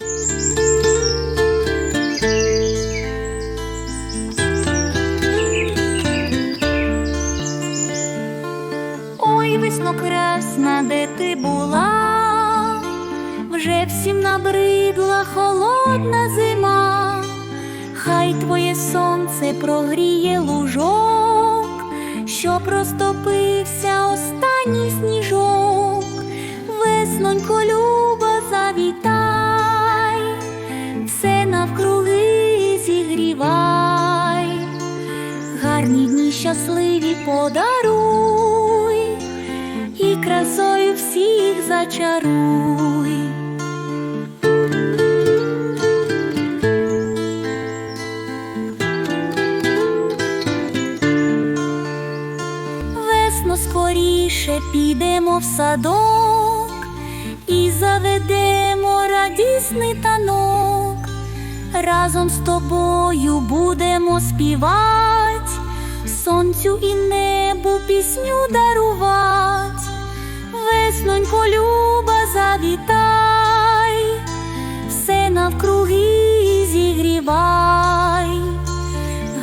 Ой, весно красна, де ти була, вже всім набридла холодна зима, хай твоє сонце прогріє лужок, що простопився останній сніжок, веснонько люба щасливі подаруй і красою всіх зачаруй. Весно скоріше підемо в садок і заведемо радісний танок. Разом з тобою будемо співать, сонцю і небу пісню дарувать, веснонько люба завітай, все навкруги зігрівай,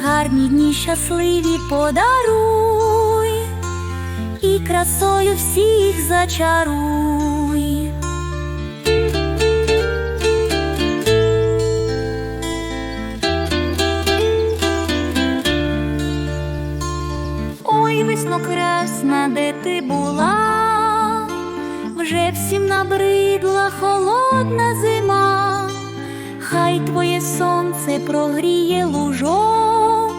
гарні дні щасливі подаруй і красою всіх зачаруй. Ой, весно красна, де ти була, вже всім набридла холодна зима, хай твоє сонце прогріє лужок,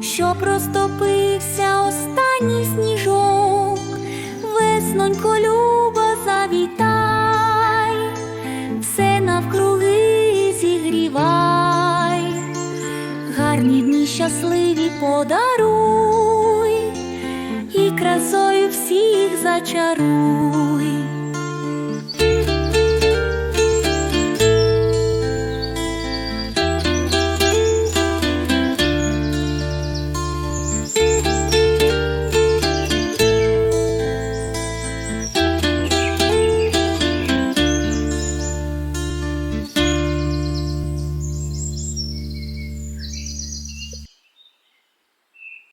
що простопився останній сніжок, веснонько люба завітай, все навкруги зігрівай. Гарні дні щасливі подаруй зачаруй.